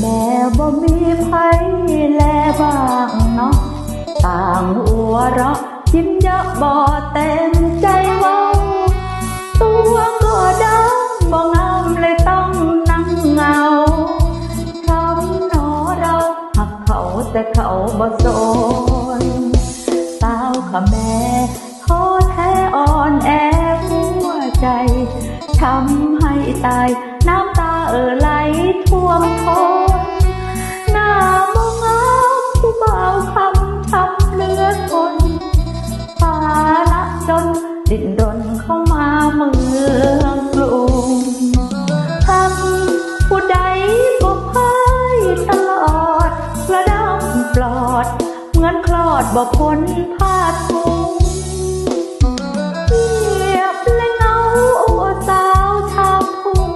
แม่บ่มีไผแลบ้างเนาะต่างอัวเราะจิ้มยาะบ่เต็มใจว่า ตัวก็ดังบ่งามเลยต้องนั่งเงาคำหนอเราหักเขาแต่เขาบ่สนสาวขะแม่ท้อแท้อ่อนแอหัวใจทำให้ตาย ดิ้นรนเข้ามาเมืองกรุงทำผู้ใดก็พ่ายตลอดกระดำปลอด เหมือนคลอดบ่พ้นพาดทุงเงียบและเงาอ้สาวชาวทุ่ง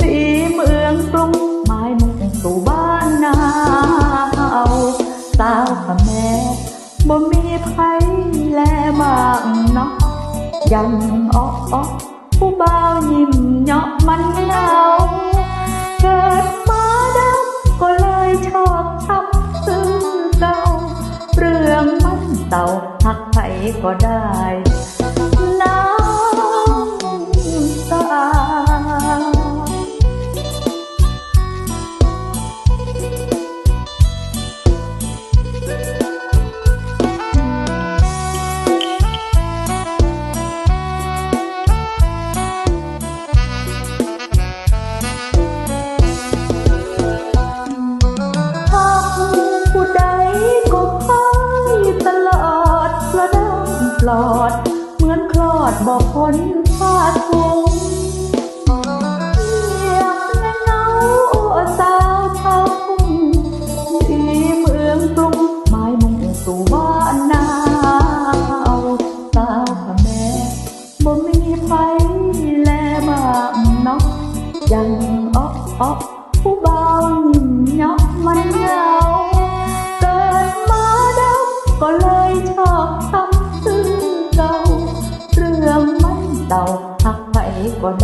ดีเมืองกรุงหมายมุ่งสู่บ้านนาเอาสาวกับแม่บ่มีไผแลบางเนาะยังอ้ออ้อผู้เบาวยิ้มเหาะมันเหงาเกิดมาดับก็เลยชอบทำซึ้งเก่าเรื่องมันเต่าหักไผก็ได้ รอดบอกคนฟาดฟงเงียบเงาสาวชาวกรุงที่เมืองกรุงไม้มงสู่บ้านนาเอาสาวขแม่บ่มีไฟแลมากนองยังอ๊อกอ๊อก por